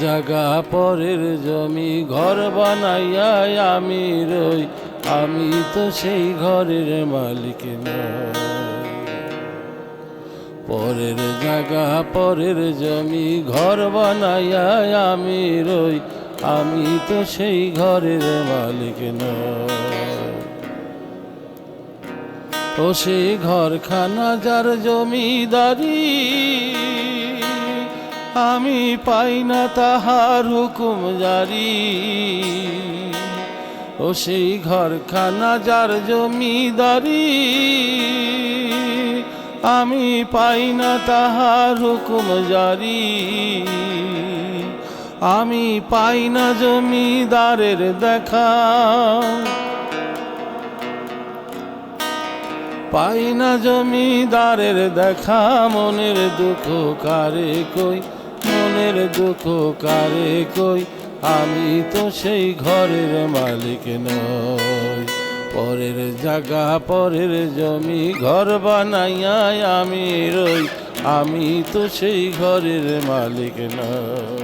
জাগা পরের জমি, ঘর বানাইয়া আমি রই। আমি তো সেই ঘরের মালিক পরের জাগা পরের জমি, ঘর বানাইয়া আমি রই। আমি তো সেই ঘরের মালিক নই। ও সেই ঘরখানা যার জমিদারি। আমি পাই না তাহার হুকুম জারি। ও সেই ঘরখানা যার জমিদারি, আমি পাই না তাহার হুকুম জারি। আমি পাই না জমিদারের দেখা, পাই না জমিদারের দেখা। মনের দুঃখ কারে কই মনের দুঃখ কারে কই? আমি তো সেই ঘরের মালিক নই। পরের জায়গা, পরের জমি, ঘর বানাইয়াই আমি রই। আমি তো সেই ঘরের মালিক নই।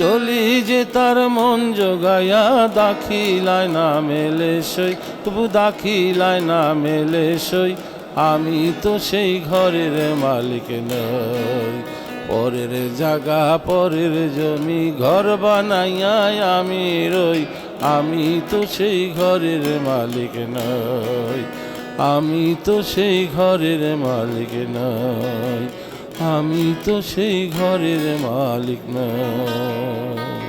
চলি যে তার মন জোগায়া, দাখিলায় না মেলে সই, তবু দাখিলায় না মেলে সই। আমি তো সেই ঘরের মালিক নই, পরের জায়গা, পরের জমি, ঘর বানাইয়া আমি রই। আমি তো সেই ঘরের মালিক নই, আমি তো সেই ঘরের মালিক নই। আমি তো সেই ঘরের মালিক নই